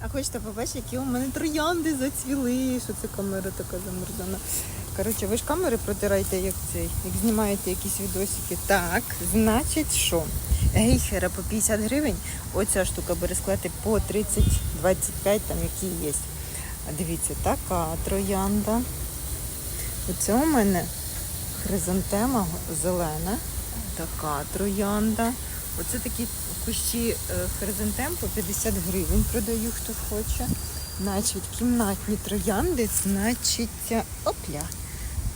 А хочете побачити, які у мене троянди зацвіли, що це камера така замерзана. Коротше, ви ж камери протирайте, як цей, як знімаєте якісь відосики. Так, значить що? Гейхера по 50 гривень, оця штука бересклети по 30-25, там які є. А дивіться, така троянда. Оце у мене хризантема зелена, така троянда. Оце такі кущі е, хризантем по 50 гривень продаю, хто хоче. Значить, кімнатні троянди, значить, опля.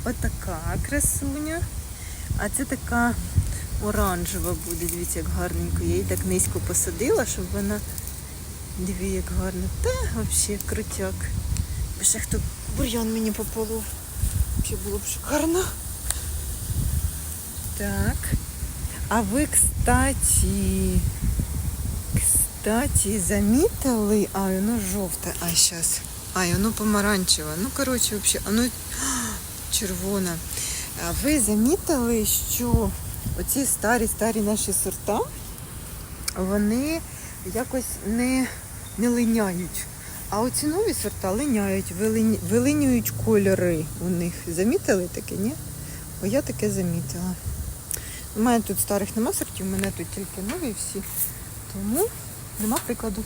Отака красуня. А це така оранжева буде. Дивіться, як гарненько. Я її так низько посадила, щоб вона. Диві, як гарно. Та взагалі крутяк. Би Ще хто бур'ян мені пополов. Взагалі було б шикарно. Так. А ви, кстати, кстати, замітили, а воно жовте, а зараз. А, і воно помаранчеве. Ну, коротше, взагалі, воно червоне. А ви замітили, що оці старі-старі наші сорта, вони якось не, не линяють. А оці нові сорта линяють, вилинь- вилинюють кольори у них. Замітили таке, ні? О, я таке замітила. У мене тут старих нема сортів, у мене тут тільки нові всі. Тому нема прикладу.